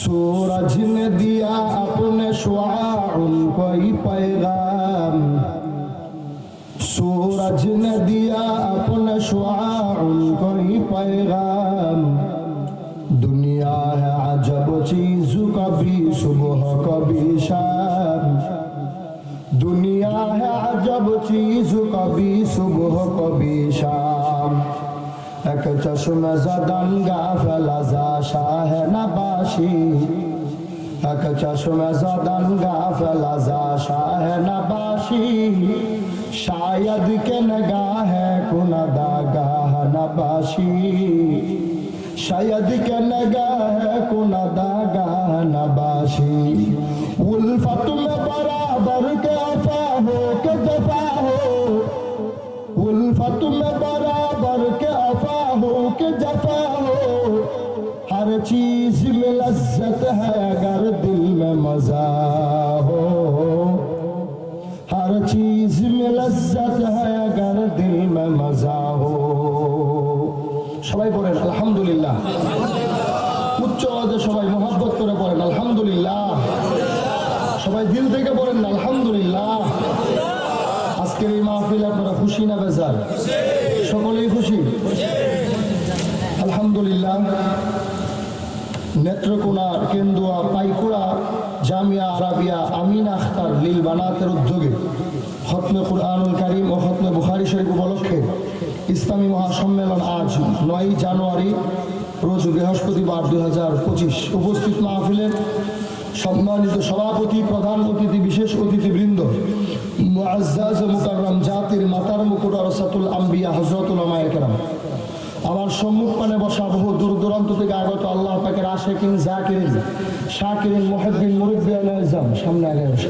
सूरज ने दिया अपने शुआ उनको ही पैगाम सूरज ने दिया अपने शुआ उनको ही पैगाम दुनिया है अजब चीज कभी सुबह कभी शाम दुनिया है अजब चीज कभी सुबह कभी शाम এক চশম জদঙ্গা ফেলাজা শাহ নবাসি। এক চশম জদঙ্গা ফেলাজা শাহ নবাসি। শায়দ কেন নগা হে কুনদা গাহ নবাসি। শায়দ কেন নগা হে কুনদা গাহ নবাসি। উলফত মে আলহামদুলিল্লাহ। সবাই দিল থেকে বলেন আলহামদুলিল্লাহ। আজকের এই মাহফিল আপনারা খুশি না বেজার? সকলেই খুশি? আলহামদুলিল্লাহ। নেত্রকোনা, কেন্দুয়া, পাইকুড়া, জামিয়া, আরাবিয়া, আমিন আখতার, লীল বানাতের উদ্যোগে খতমে কুরআনুল কারিম ও খতমে বুখারি শরীফ উপলক্ষে ইসলামী মহাসম্মেলন আজ নয় জানুয়ারি, রোজ বৃহস্পতিবার দুই হাজার পঁচিশ। উপস্থিত মাহফিলের সম্মানিত সভাপতি, প্রধান অতিথি, বিশেষ অতিথিবৃন্দ, মুআজ্জাজ জাতির মাতার মুকুট রসাতুল আম্বিয়া হজরতুল কেরাম আমার সম্মুখ মানে বসা বহু দূর দূরান্ত থেকে আগত আল্লাহ পাকের আশেকিন, জাকিরিন, শাকিরিন মুহিদ্দিন মুরব্বী আলাইজাম সামনে আগে বসে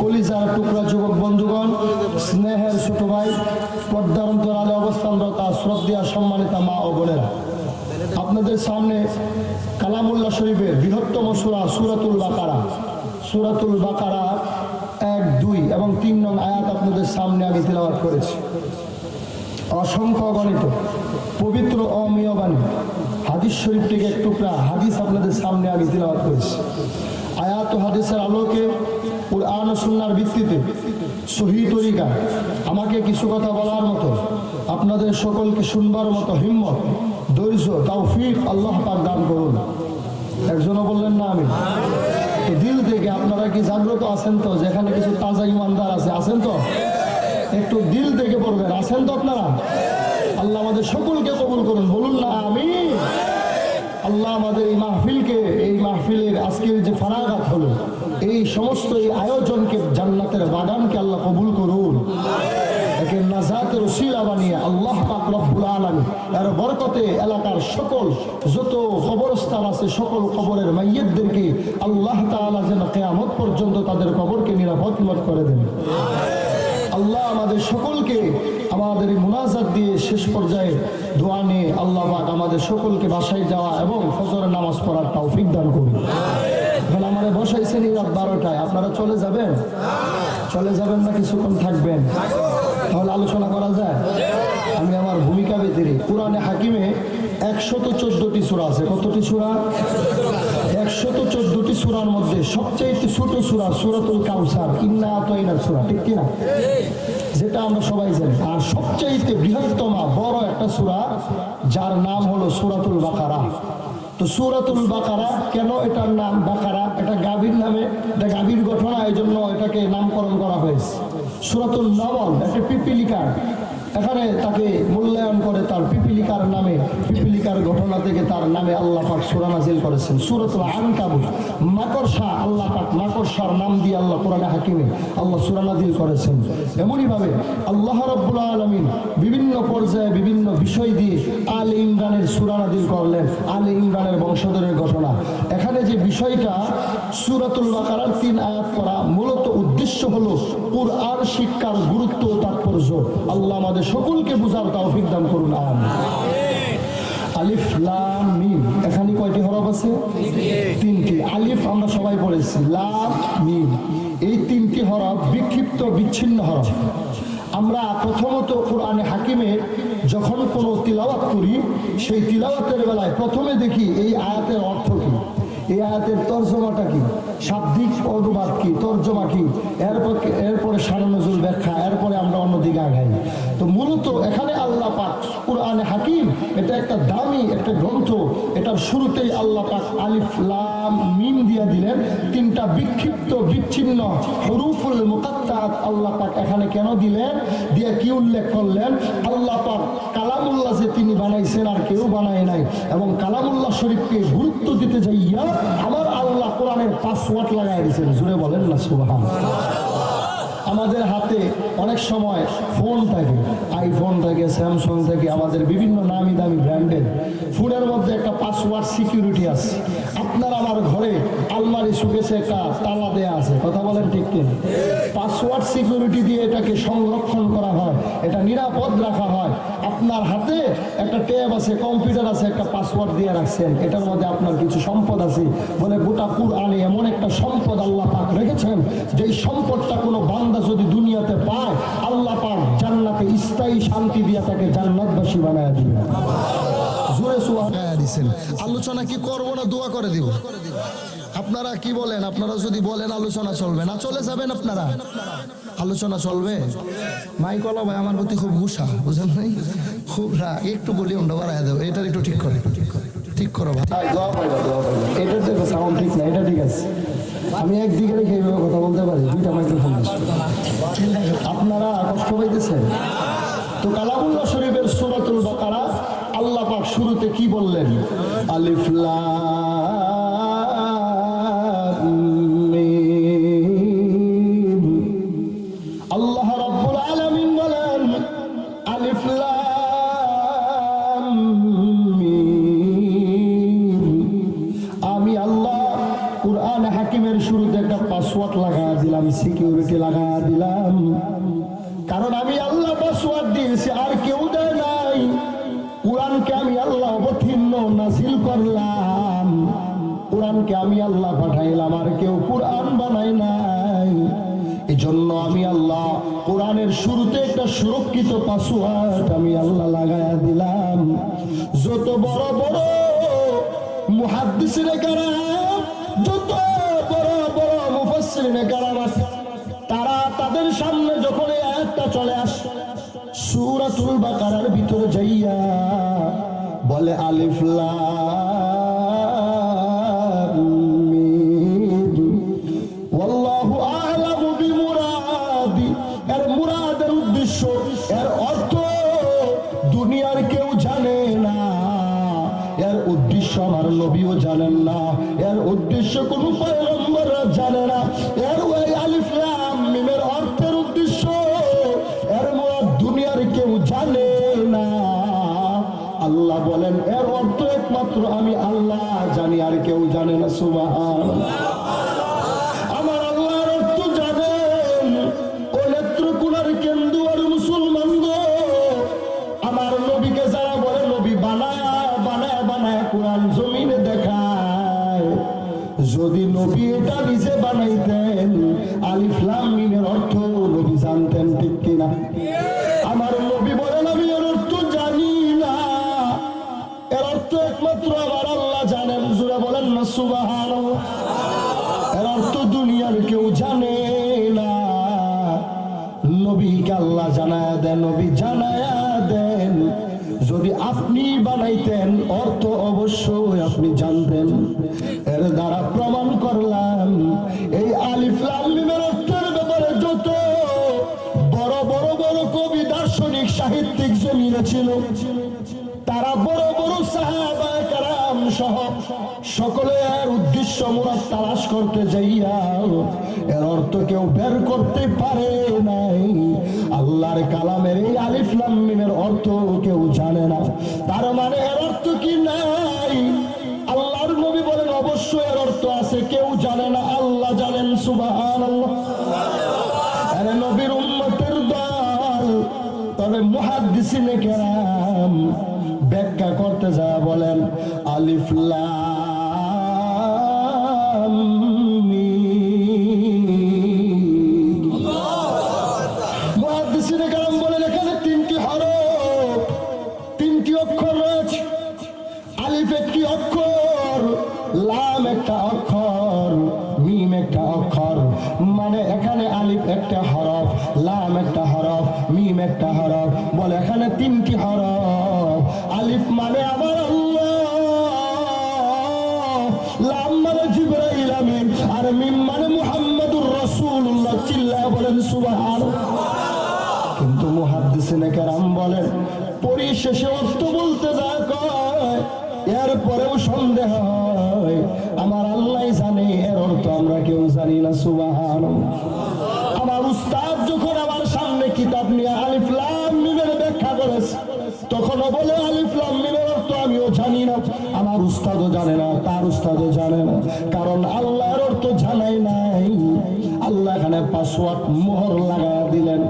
কলিজার টুকরা যুবক বন্ধুগণ, স্নেহের ছোট ভাই, পর্দার অন্তরালে অবস্থানরতা শ্রদ্ধা সম্মানিতা মা ও বোনেরা আপনাদের সামনে কালামুল্লাহ শরীফের বৃহত্তম সুরা, সুরাতুল বাকারা। সুরাতুল বাকারা এক, দুই এবং তিন নং আয়াত আপনাদের সামনে আমি তেলাওয়াত করেছি। অসংখ্য গণিত পবিত্র অমীয় বাণী হাদিস শরীফ থেকে এক টুকরা হাদিস আপনাদের সামনে আমি তিলাওয়াত করেছি। আয়াত হাদিসের আলোকে, কোরআন ও সুন্নার ভিত্তিতে সহি তরিকা, আমাকে কিছু কথা বলার মতো, আপনাদের সকলকে শুনবার মতো হিম্মত ধৈর্য, তৌফিক আল্লাহ পাক দান করুন। একজনও বললেন না আমি। তো দিল থেকে আপনারা কি জাগ্রত আছেন তো? যেখানে কিছু তাজা ইমানদার আছে, আছেন তো? একটু দিল থেকে পড়বেন। আছেন তো আপনারা? আল্লাহ আমাদের সকলকে কবুল করুন। বলুন না আমি আল্লাহ আমাদের এই মাহফিলকে, এই মাহফিলের আজকের যে ফারাগাত হলো, এই সমস্ত এই আয়োজনকে, জান্নাতের বাগানকে আল্লাহ কবুল করুন। একে নাজাতের উসিলা বানিয়ে আল্লাহ পাক রব্বুল আলামিন এর বরকতে এলাকার সকল যত কবরস্থান আছে, সকল কবরের মাইয়তদেরকে আল্লাহ তাআলা যেন কিয়ামত পর্যন্ত তাদের কবরকে নিরাপদ মত করে দেন। আল্লাহ আমাদের সকলকে আমাদের মুনাজাত দিয়ে শেষ পর্যায়ে দোয়া নিয়ে আল্লাহ পাক আমাদের সকলকে বাসায় যাওয়া এবং ফজরের নামাজ পড়ার তৌফিক দান করুন। এখন আমাদের বসাইছেন এই রাত বারোটায়, আপনারা চলে যাবেন? চলে যাবেন না কিছুক্ষণ থাকবেন? তাহলে আলোচনা করা যায়? আমি আমার ভূমিকা বেঁধে কোরআনে হাকিমে একশত চোদ্দটি সুরা আছে। কতটি সুরা? একশত চোদ্দটি সুরার মধ্যে সবচেয়ে ছোট সুরা সুরাতুল কাউসার, ইন্না তৈনার সুরা। ঠিক কিনা? যেটা আমরা সবাই জানি। আর সবচাইতে বৃহত্তমা, বড় একটা সুরা, যার নাম হলো সুরাতুল বাকারা। তো সুরাতুল বাকারা কেন এটার নাম বাকারা? এটা গাভীর নামে, এটা গাভীর ঘটনা এই জন্য এটাকে নামকরণ করা হয়েছে। সুরাতুল নবল একটা পিপিলিকার এখানে তাকে মূল্যায়ন করে তার পিপিলিকার নামে, পিপিলিকার ঘটনা থেকে তার নামে আল্লাহ পাক সুরা নাজিল করেছেন। সুরাতুল আনকাবুত মাকড়সা আল্লাহ পাক, মাকড়সার নাম দিয়ে আল্লাহ কোরআনে হাকিমে আল্লাহ সুরা নাজিল করেছেন। এমনই ভাবে আল্লাহ রাব্বুল আলামিন বিভিন্ন পর্যায়ে বিভিন্ন বিষয় দিয়ে আলে ইমরানের সুরা নাজিল করলেন, আলে ইমরানের বংশধরের ঘটনা। এখানে যে বিষয়টা, সুরাতুল বাকারার তিন আয়াত করা মূলত উদ্দেশ্য হলো, কোরআন শিক্ষার গুরুত্ব ও তাৎপর্য। আল্লাহ আমাদের সকলকে বুঝার তৌফিক দান করুন আলিফ, লাম, মিম, এখানে কয়টি হরফ আছে? তিনটি। আলিফ আমরা সবাই পড়েছি। লাম, মিম। এই তিনটি হরফ বিক্ষিপ্ত, বিচ্ছিন্ন হরফ। আমরা প্রথমত কোরআনে হাকিমে যখন কোনো তিলাওয়াত করি, সেই তিলাওয়াতের বেলায় প্রথমে দেখি এই আয়াতের অর্থ কি। এই আয়াতের তর্জমাটা কি? শাব্দিক অনুবাদ কি? তর্জমা কি? এরপর এরপরে সারানজুল ব্যাখ্যা, এরপরে আমরা অন্যদিকে আগাই। তো মূলত এখানে আল্লাহ পাক কোরআনে হাকিম, এটা একটা দামি একটা গ্রন্থ। এটার শুরুতেই আল্লাহ পাক আলিফ, লাম, মিম দিয়ে দিলেন। তিনটা বিক্ষিপ্ত, বিচ্ছিন্ন হরুফুল মুকাত্তাত আল্লাহ পাক এখানে কেন দিলেন? দিয়ে কি উল্লেখ করলেন? আল্লাহ যে তিনি বানাইছেন আর কেউ বানায় নাই। এবং কালামুল্লাহ শরীফকে গুরুত্ব দিতে যাইয়া আমার আল্লাহ কোরআনের পাসওয়ার্ড লাগাই দিয়েছেন। জুড়ে বলেন না, সুবহান। আমাদের হাতে অনেক সময় ফোন থাকে। আইফোন থাকে, স্যামসং থাকে, আমাদের বিভিন্ন নামি দামি ব্র্যান্ডের। ফোনের মধ্যে একটা পাসওয়ার্ড সিকিউরিটি আছে। আপনার আমার ঘরে আলমারি শুকেছে একটা তালা দেয়া আছে। কথা বলেন ঠিক কি পাসওয়ার্ড সিকিউরিটি দিয়ে এটাকে সংরক্ষণ করা হয়। এটা নিরাপদ রাখা হয়। আপনার হাতে একটা ট্যাব আছে, কম্পিউটার আছে, একটা পাসওয়ার্ড দিয়ে রাখছেন। এটার মধ্যে আপনার কিছু সম্পদ আছে। বলে গোটা কুরআনে এমন একটা সম্পদ আল্লাহ পাক রেখেছেন যেই সম্পদটা কোনো বান্দা যদি দুনিয়াতে পায়, আল্লাহ পাক জান্নাতে স্থায়ী শান্তি দিয়ে তাকে জান্নাতবাসী বানায় দিবে। দিছেন। আলোচনা কি করব না দোয়া করে দিব? আপনারা কি বলেন? আপনারা যদি বলেন, আলোচনা চলবে না। চলে যাবেন আপনারা। আলোচনা চলবে? মাইকলা ভাই, আমার প্রতি খুব গুসা, বুঝেন নাই? খুব রাগ একটু বলি আমরা বাড়াই দেবো। এটার একটু ঠিক করে, ঠিক করো ভাই। এটা তো সাউন্ড ঠিক না, এটা ঠিক আছে। আমি একদিকে রেখে এইভাবে কথা বলতে পারি। দুইটা মাইক্রোফোন আপনারা কষ্ট পাইতেছেন? তো কালামুল্লাহ শরীফের সুরাতুল বাকারা আল্লাহ পাক শুরুতে কি বললেন? আলিফ লাগায়া দিলাম সিকিউরিটি লাগায়া দিলাম। কারণ আমি আল্লাহ পাসওয়ার্ড দিয়েছি, আর কেউ দেয় নাই। কোরআনকে আমি আল্লাহ অবতীর্ণ নাসিল করলাম। কোরআনকে আমি আল্লাহ পাঠাইলাম, আর কেউ কোরআন বানাই নাই। এই জন্য আমি আল্লাহ কোরআনের শুরুতে একটা সুরক্ষিত পাসওয়ার্ড আমি আল্লাহ লাগায়া দিলাম। যত বড় বড় মুহাদ্দিসিনে কারাম, যত আছে তারা তাদের সামনে যখন এই আয়াতটা চলে আসে, সূরাতুল বাকারার ভিতরে যাইয়া বলে আলিফ কোরআন জমিনে দেখায়। যদি নবী এটা নিজে বানাইতেন, আলিফ লাম মিমের অর্থ নবী জানতেন ঠিক কিনা? আমার নবী বলেন, আমি এর অর্থ জানি না। এর অর্থ একমাত্র আমার আল্লাহ জানেন। জুড়ে বলেন না, সুবহানাল্লাহ। এর অর্থ দুনিয়ার কেউ জানে না। নবীকে আল্লাহ জানায় দেন, নবী জানায় যদি আপনি বানাইতেন, অর্থ অবশ্যই আপনি জানতেন। এর দ্বারা প্রমাণ করলাম, এই আলিফ লাম মিমের অর্থের ব্যাপারে যত বড় বড় বড় কবি দার্শনিক সাহিত্যিক জমিনে ছিল, তারা বড় বড় সাহাবায় সহ সকলে এর উদ্দেশ্য মুরাদ তালাশ করতে যাইয়া, এর অর্থ কেউ বের করতে পারে নাই। আল্লাহর কালামের এই আলিফ লাম অর্থ কেউ জানে না। তার মানে এর অর্থ কি নাই? আল্লাহর নবী বলেন, অবশ্যই এর অর্থ আছে, কেউ জানে না, আল্লাহ জানেন, সুবহানাল্লাহ। আরে নবীর উম্মতের দল, তবে মুহাদ্দিসিনে কেরাম ব্যাখ্যা করতে যা বলেন। আলিফ তখনও বলে আলিফলামিনের লাম অর্থ আমিও জানি না। আমার উস্তাদও জানে না, তার উস্তাদও জানে না। কারণ আল্লাহর অর্থ জানাই নাই। আল্লাহ এখানে পাসওয়ার্ড মোহর লাগা দিলেন।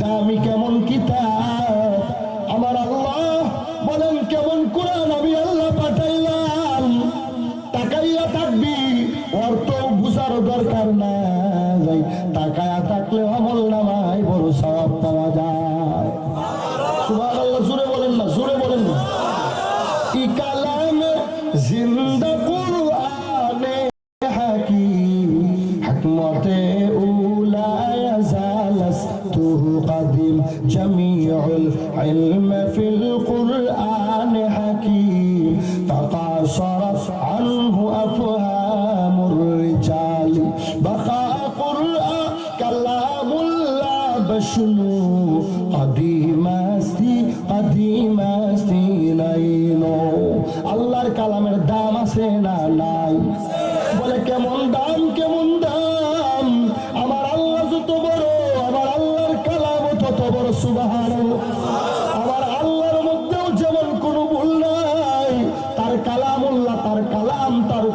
দামি কেমন কিতাব plate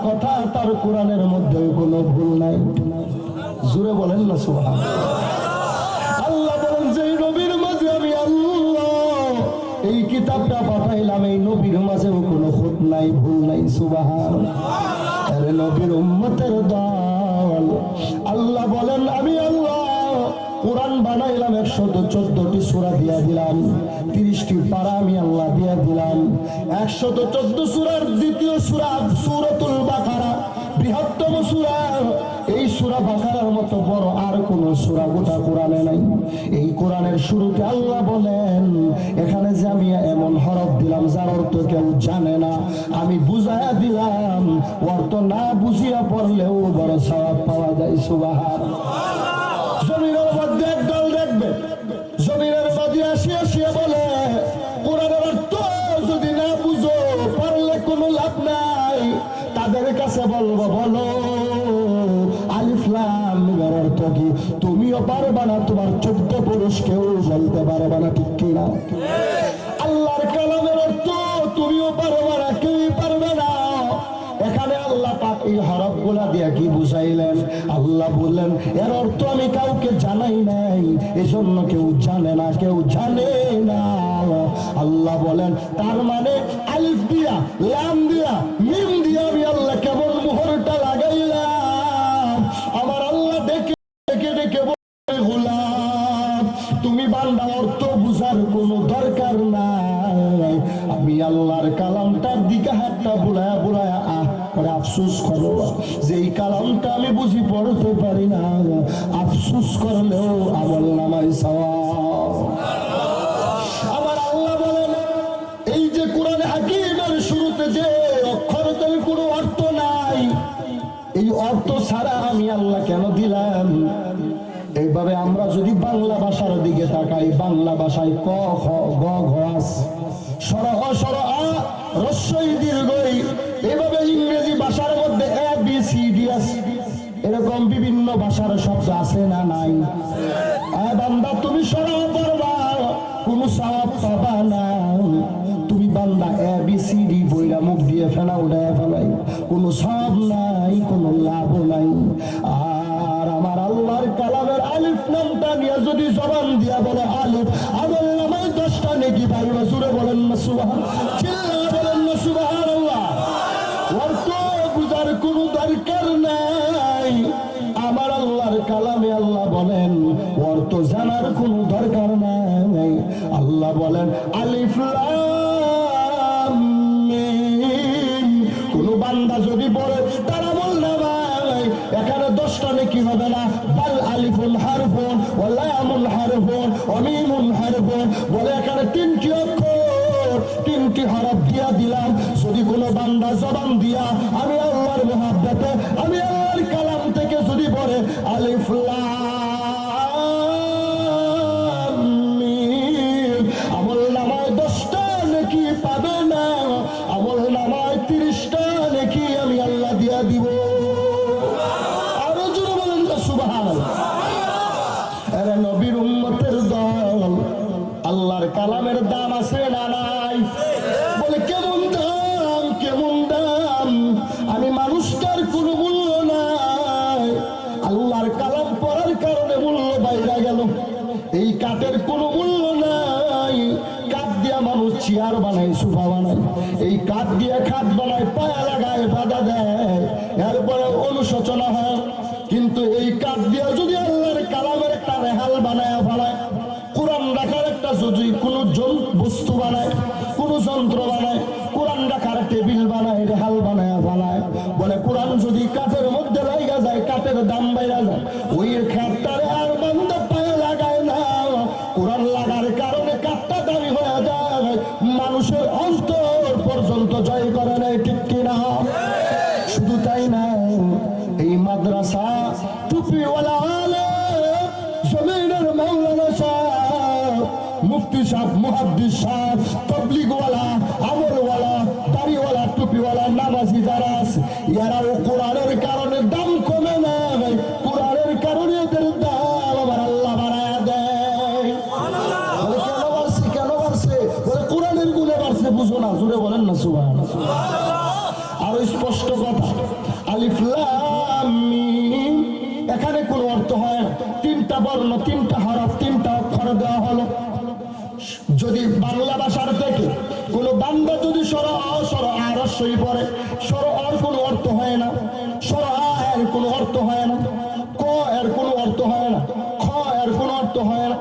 কথা তার কোরআনের মধ্যে কোনো ভুল নাই। জুড়ে বলেন না সোহা আল্লাহ বলেন যে নবীর মাঝে আমি আল্লাহ, এই কিতাবটা পাঠাইলাম, এই নবীর মাঝেও কোনো খুঁত নাই, ভুল নাই সুবাহান আরে নবীর উম্মতের দল। আল্লাহ বলেন, আমি আল্লাহ কোরআন বানাইলাম একশত চোদ্দটি সুরা দিয়া দিলাম, তিরিশটি পারা আমি আল্লাহ দিয়া দিলাম একশত চোদ্দ সুরার দ্বিতীয় সুরা সুরতুল বাকারা, বৃহত্তম সুরা। এই সুরা বাকারার মতো বড় আর কোন সুরা গোটা কোরআনে নাই। এই কোরআনের শুরুতে আল্লাহ বলেন, এখানে যে আমি এমন হরফ দিলাম, যার অর্থ কেউ জানে না। আমি বুঝাইয়া দিলাম, অর্থ না বুঝিয়া পড়লেও বড় সওয়াব পাওয়া যায় সুবাহার আল্লাহর কালামের অর্থ তুমিও পারবা না, কেউই পারবে না। আল্লাহ পাক এই কি বুঝাইলেন? আল্লাহ বললেন, এর অর্থ আমি কাউকে জানাই নাই, এজন্য কেউ জানে না, কেউ জানে না। আল্লাহ বলেন, তার মানে আলিফ দিয়া, লাম দিয়া, মিম আফসুস করো এই কালামটা আমি বুঝি পড়তে পারি না। আফসুস করলেও আমল নামাই সওয়াব। আমার আল্লাহ এই যে শুরুতে যে কোনো অর্থ নাই, এই অর্থ ছাড়া আমি আল্লাহ কেন দিলাম? এইভাবে আমরা যদি বাংলা ভাষার দিকে তাকাই, বাংলা ভাষায় ক, খ, গ, ঘ সর সর আ রস্বই দীর্ঘই এরকম বিভিন্ন ভাষার শব্দ আছে না নাই? বান্দা, তুমি সরাও পারবা কোন সাপ পাবা না। তুমি বান্দা এ বি সি ডি বইরা মুখ দিয়ে ফেলা উঠায় ফেলাই। কোনো সব কালামে আল্লাহ বলেন অর্থ জানার কোনো দরকার নাই। আল্লাহ বলেন, আলিফ কোনো বান্দা যদি বলে, তারা বল না ভাই, এখানে দশ নাকি হবে না। বাল আলিফুন হারফুন ওয়া লামুন হারফুন মিমুন হারফুন। বলে এখানে তিনটি অক্ষর, তিনটি হরফ দিয়া দিলাম। যদি কোনো বান্দা জবান দিয়া বুঝো না জুড়ে বলেন না সুবাহ আরও স্পষ্ট কথা এখানে কোনো অর্থ হয় না। তিনটা বর্ণ, তিনটা হরফ, তিনটা অক্ষর দেওয়া হলো। যদি বাংলা ভাষার থেকে কোনো বান্দা যদি সর অ সর আর পড়ে সর অর কোনো অর্থ হয় না। সর কোনো অর্থ হয় না। ক এর কোনো অর্থ হয় না। খ এর কোনো অর্থ হয় না।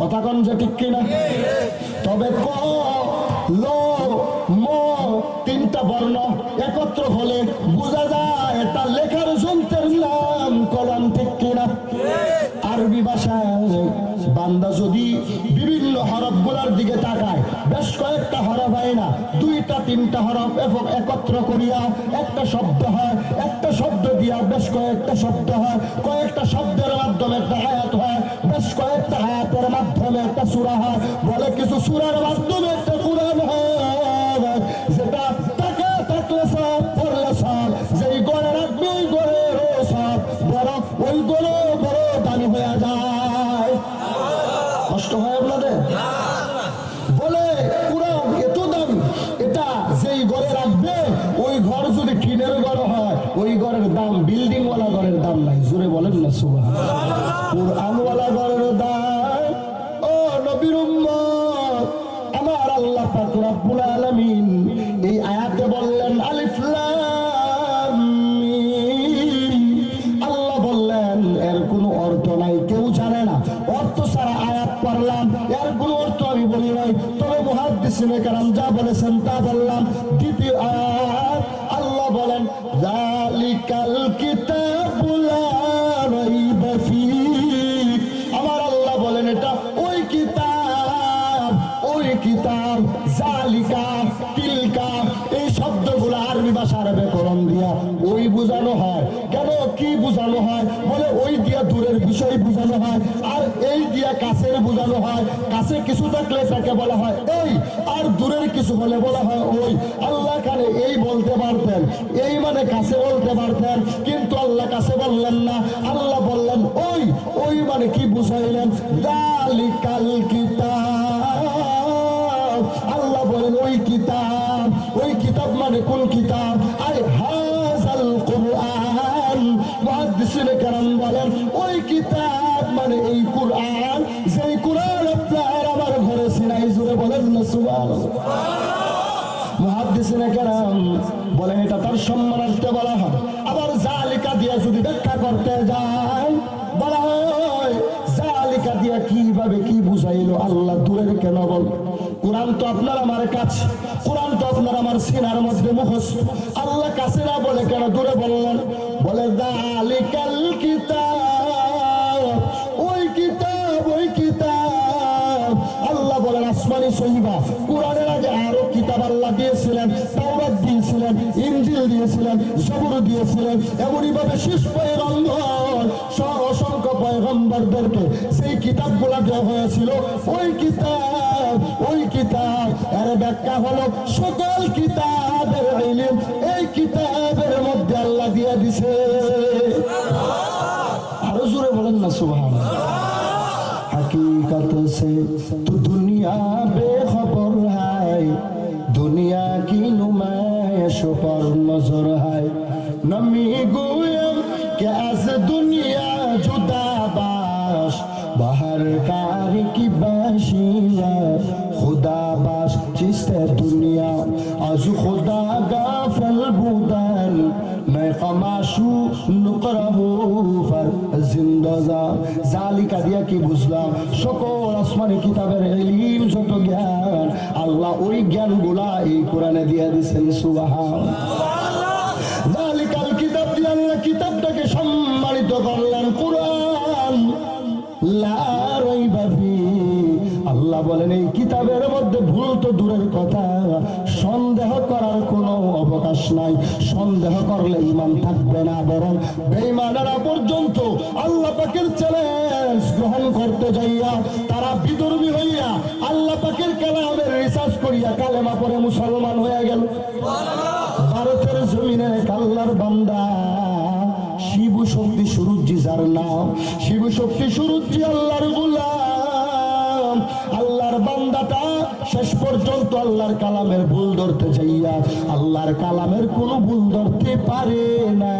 কথা কন যে ঠিক কিনা? তবে ক তিনটা বর্ণ একত্র হলে বোঝা যায় এটা লেখার যন্ত্রের নাম কলম, ঠিক কিনা? আরবি ভাষায় বান্দা যদি বিভিন্ন হরফগুলার দিকে তাকায়, বেশ কয়েকটা হরফ হয় না, দুইটা, তিনটা হরফ এবং একত্র করিয়া একটা শব্দ হয়, একটা শব্দ দিয়া বেশ কয়েকটা শব্দ হয়, কয়েকটা শব্দের মাধ্যমে একটা হায়াত হয়, বেশ কয়েকটা হায়াতের মাধ্যমে একটা সুরা হয়, বলে কিছু সুরার ওই দিয়া দূরের বিষয় বোঝানো হয়, আর এই দিয়া কাছের বোঝানো হয়। কাছে কিছু থাকলে তাকে বলা হয়, এই, আর দূরের কিছু হলে বলা হয়, ওই। আল্লাহ কানে এই বলতে পারতেন, এই মানে কাছে বলতে পারতেন, কিন্তু আল্লাহ কাছে বললেন না। আল্লাহ বললেন, ওই ওই মানে কি বুঝাইলেন? দালিকাল কিতাব। আল্লাহ বলেন, ওই কিতাব। ওই কিতাব মানে কোন কিতাব? বলেন এটা তার সম্মানার্থে বলা হয় আবার জালিকা দিয়ে যদি ব্যাখ্যা করতে যায়, বলা জালিকা দিয়া কীভাবে কি বুঝাইলো আল্লাহ দূরের কেন বল কোরআন তো আপনার আমার কাছে, কোরআন তো আপনার আমার সিনার মধ্যে মুখস্থ। আল্লাহ কাছে না বলে কেন দূরে বললেন? বলে, জালিকাল কিতাব বিশেষ পয়গম্বর পয়গম্বরদেরকে সেই কিতাবগুলা দেওয়া হয়েছিল। ওই কিতাব ওই কিতাব, এর ব্যাখ্যা হলো সকল কিতাবের এই কিতাবের মধ্যে আল্লাহ দিছে। আরও জোরে বলেন না হাকিকত সে দুনিয়া বেখবর দুনিয়া কি নুমায় সুপার নজর হাই নমি গোয়ে কিতাবটাকে সম্মানিত করলেন, কোরআন। লা রাইবা ফি। আল্লাহ বলেন, এই কিতাবের মধ্যে ভুল তো দূরের কথা। সন্দেহ করার কোনো অবকাশ নাই। সন্দেহ করলে ইমান থাকবে না, বরং বেঈমানেরা পর্যন্ত আল্লাহ পাকের চ্যালেঞ্জ গ্রহণ করতে যাইয়া, তারা বিদর্মী হইয়া আল্লাহ পাকের কালামের রিসার্চ করিয়া কালেমা পরে মুসলমান হয়ে গেল। ভারতের জমিনে কাল্লার বান্দা, শিব শক্তি সুরুজি যার নাম শিব শক্তি সুরুজি আল্লাহর গুলাম। আল্লাহর বান্দাটা শেষ পর্যন্ত আল্লাহর কালামের ভুল ধরতে চাইয়া আল্লাহর কালামের কোনো ভুল ধরতে পারে না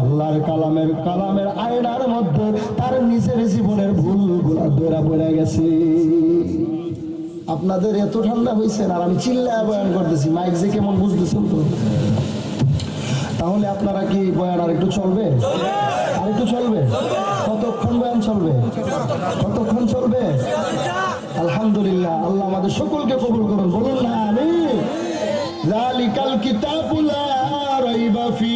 আল্লাহর কালামের কালামের আয়নার মধ্যে তার নিজের জীবনের ভুলগুলা ধরা পড়ে গেছে। আপনাদের এত ঠান্ডা হয়েছে আর আমি চিল্লায় বয়ান করতেছি। মাইক যে কেমন বুঝতেছেন তো? তাহলে আপনারা কি বয়ান আর একটু চলবে? আর একটু চলবে? কতক্ষণ বয়ান চলবে? কতক্ষণ চলবে? আলহামদুলিল্লাহ আল্লাহ আমাদের সকলকে কবুল করুন বলুন না আমি জালিকাল কিতাবুলা রাইবা ফি